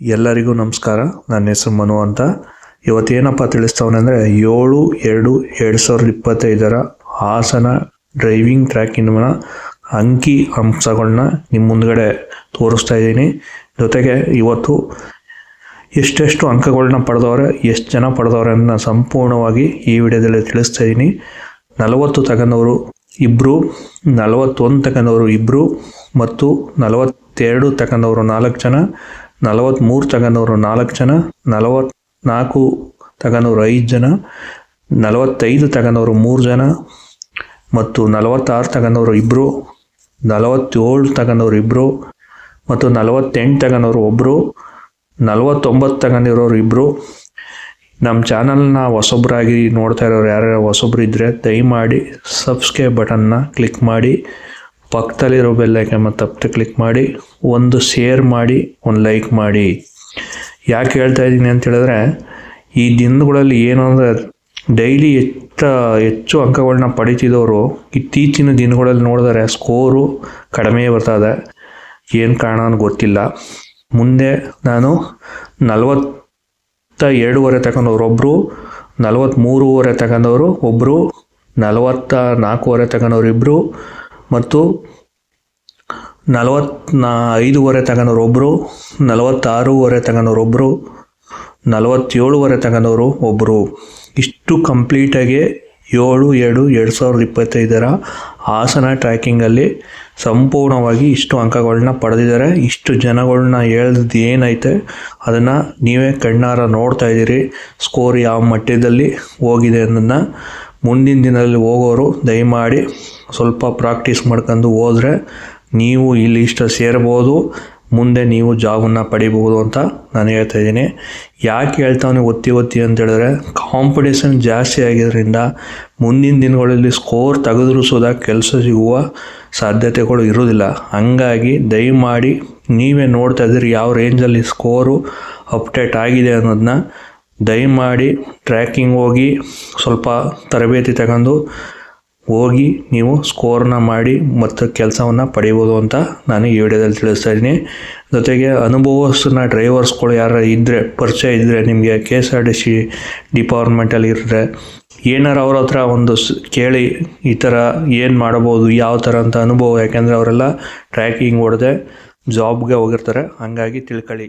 ಎಲ್ಲರಿಗೂ ನಮಸ್ಕಾರ. ನನ್ನ ಹೆಸರು ಮನು ಅಂತ. ಇವತ್ತೇನಪ್ಪ ತಿಳಿಸ್ತವನೆ ಅಂದರೆ ಏಳು ಎರಡು ಎರಡು ಸಾವಿರದ ಇಪ್ಪತ್ತೈದರ ಹಾಸನ ಡ್ರೈವಿಂಗ್ ಟ್ರ್ಯಾಕಿನ ಅಂಕಿ ಅಂಶಗಳನ್ನ ನಿಮ್ಮ ಮುಂದ್ಗಡೆ ತೋರಿಸ್ತಾ ಇದ್ದೀನಿ. ಜೊತೆಗೆ ಇವತ್ತು ಎಷ್ಟೆಷ್ಟು ಅಂಕಗಳನ್ನ ಪಡೆದವ್ರೆ, ಎಷ್ಟು ಜನ ಪಡೆದವ್ರೆ ಅಂತ ಸಂಪೂರ್ಣವಾಗಿ ಈ ವಿಡಿಯೋದಲ್ಲಿ ತಿಳಿಸ್ತಾ ಇದ್ದೀನಿ. ನಲವತ್ತು ತಗೊಂಡವರು ಇಬ್ಬರು ನಲವತ್ತೊಂದು ತಗೊಂಡವರು ಇಬ್ಬರು ಮತ್ತು ನಲವತ್ತೆರಡು ತಗೊಂಡವರು ನಾಲ್ಕು ಜನ. ನಲವತ್ತ್ಮೂರು ತಗೊಂಡವರು ನಾಲ್ಕು ಜನ, ನಲವತ್ನಾಲ್ಕು ತಗೊಂಡವರು ಐದು ಜನ, ನಲವತ್ತೈದು ತಗೊಂಡವರು ಮೂರು ಜನ ಮತ್ತು ನಲವತ್ತಾರು ತಗೊಂಡವರು ಇಬ್ಬರು ನಲವತ್ತೇಳು ತಗನವರು ಇಬ್ಬರು ಮತ್ತು ನಲವತ್ತೆಂಟು ತಗನೋರು ಒಬ್ಬರು ನಲವತ್ತೊಂಬತ್ತು ತಗೊಂಡಿರೋರು ಇಬ್ಬರು ನಮ್ಮ ಚಾನಲ್ನ ಹೊಸೊಬ್ಬರಾಗಿ ನೋಡ್ತಾ ಇರೋರು ಯಾರ್ಯಾರು ಹೊಸೊಬ್ರು ಇದ್ದರೆ ದಯಮಾಡಿ ಸಬ್ಸ್ಕ್ರೈಬ್ ಬಟನ್ನ ಕ್ಲಿಕ್ ಮಾಡಿ. ಪಕ್ಕದಲ್ಲಿರೋ ಬೆಲ್ಲೈಕನ್ ಮತ್ತು ತಪ್ಪದೆ ಕ್ಲಿಕ್ ಮಾಡಿ, ಒಂದು ಶೇರ್ ಮಾಡಿ, ಒಂದು ಲೈಕ್ ಮಾಡಿ. ಯಾಕೆ ಹೇಳ್ತಾ ಇದ್ದೀನಿ ಅಂತ ಹೇಳಿದ್ರೆ, ಈ ದಿನಗಳಲ್ಲಿ ಏನು ಅಂದರೆ ಡೈಲಿ ಹೆಚ್ಚ ಹೆಚ್ಚು ಅಂಕಗಳನ್ನ ಪಡಿತಿದ್ದವರು ಇತ್ತೀಚಿನ ದಿನಗಳಲ್ಲಿ ನೋಡಿದರೆ ಸ್ಕೋರು ಕಡಿಮೆ ಬರ್ತದೆ ಏನು ಕಾರಣ ಗೊತ್ತಿಲ್ಲ. ಮುಂದೆ ನಾನು ನಲವತ್ತ ಎರಡೂವರೆ ತಗೊಂಡವ್ರು ಒಬ್ಬರು ನಲವತ್ತ್ಮೂರುವರೆ ತಗೊಂಡವರು ಒಬ್ಬರು ನಲವತ್ತ ನಾಲ್ಕೂವರೆ ತಗೊಂಡವ್ರು ಇಬ್ಬರು ಮತ್ತು ನಲವತ್ ಐದೂವರೆ ತಗನೋರೊಬ್ಬರು ನಲವತ್ತಾರೂವರೆ ತಗನೋರೊಬ್ಬರು ನಲವತ್ತೇಳುವರೆ ತಗೊಂಡವರು ಒಬ್ಬರು ಇಷ್ಟು ಕಂಪ್ಲೀಟಾಗಿ ಏಳು ಎರಡು ಎರಡು ಸಾವಿರದ ಇಪ್ಪತ್ತೈದರ ಹಾಸನ ಟ್ರ್ಯಾಕಿಂಗಲ್ಲಿ ಸಂಪೂರ್ಣವಾಗಿ ಇಷ್ಟು ಅಂಕಗಳನ್ನ ಪಡೆದಿದ್ದಾರೆ. ಇಷ್ಟು ಜನಗಳನ್ನ ಹೇಳ್ದು ಏನೈತೆ, ಅದನ್ನು ನೀವೇ ಕಣ್ಣಾರ ನೋಡ್ತಾ ಇದ್ದೀರಿ. ಸ್ಕೋರ್ ಯಾವ ಮಟ್ಟದಲ್ಲಿ ಹೋಗಿದೆ ಅನ್ನೋದನ್ನ ಮುಂದಿನ ದಿನದಲ್ಲಿ ಹೋಗೋರು ದಯಮಾಡಿ ಸ್ವಲ್ಪ ಪ್ರಾಕ್ಟೀಸ್ ಮಾಡ್ಕೊಂಡು ಹೋದರೆ ನೀವು ಇಲ್ಲಿ ಇಷ್ಟ ಸೇರ್ಬೋದು, ಮುಂದೆ ನೀವು ಜಾಬನ್ನು ಪಡಿಬಹುದು ಅಂತ ನಾನು ಹೇಳ್ತಾ ಇದ್ದೀನಿ. ಯಾಕೆ ಹೇಳ್ತಾವನೆ ಒತ್ತಿ ಒತ್ತಿ ಅಂತ ಹೇಳಿದ್ರೆ ಕಾಂಪಿಟೇಷನ್ ಜಾಸ್ತಿ ಆಗಿದ್ದರಿಂದ ಮುಂದಿನ ದಿನಗಳಲ್ಲಿ ಸ್ಕೋರ್ ತೆಗೆದ್ರೂ ಸುದ ಕೆಲಸ ಸಿಗುವ ಸಾಧ್ಯತೆಗಳು ಇರೋದಿಲ್ಲ ಹಂಗಾಗಿ ದಯಮಾಡಿ ನೀವೇ ನೋಡ್ತಾ ಇದ್ದೀರಿ ಯಾವ ರೇಂಜಲ್ಲಿ ಸ್ಕೋರು ಅಪ್ಡೇಟ್ ಆಗಿದೆ ಅನ್ನೋದನ್ನ ದಯಮಾಡಿ ಟ್ರ್ಯಾಕಿಂಗ್ ಹೋಗಿ ಸ್ವಲ್ಪ ತರಬೇತಿ ತಗೊಂಡು ಹೋಗಿ ನೀವು ಸ್ಕೋರ್ನ ಮಾಡಿ ಮತ್ತು ಕೆಲಸವನ್ನು ಪಡಿಬೋದು ಅಂತ ನಾನು ಈ ವಿಡಿಯೋದಲ್ಲಿ ತಿಳಿಸ್ತಾ ಇದ್ದೀನಿ. ಜೊತೆಗೆ ಅನುಭವಸ್ಥನ ಡ್ರೈವರ್ಸ್ಗಳು ಯಾರು ಇದ್ದರೆ ಪರಿಚಯ ಇದ್ದರೆ ನಿಮಗೆ K S R T C ಡಿಪಾರ್ಟ್ಮೆಂಟಲ್ಲಿ ಇದ್ದರೆ ಏನಾರು ಅವ್ರ ಹತ್ರ ಒಂದು ಕೇಳಿ ಈ ಥರ ಏನು ಮಾಡ್ಬೋದು, ಯಾವ ಥರ ಅಂತ ಅನುಭವ, ಯಾಕೆಂದರೆ ಅವರೆಲ್ಲ ಟ್ರ್ಯಾಕಿಂಗ್ ಹೊಡೆದೆ ಜಾಬ್ಗೆ ಹೋಗಿರ್ತಾರೆ. ಹಾಗಾಗಿ ತಿಳ್ಕೊಳ್ಳಿ.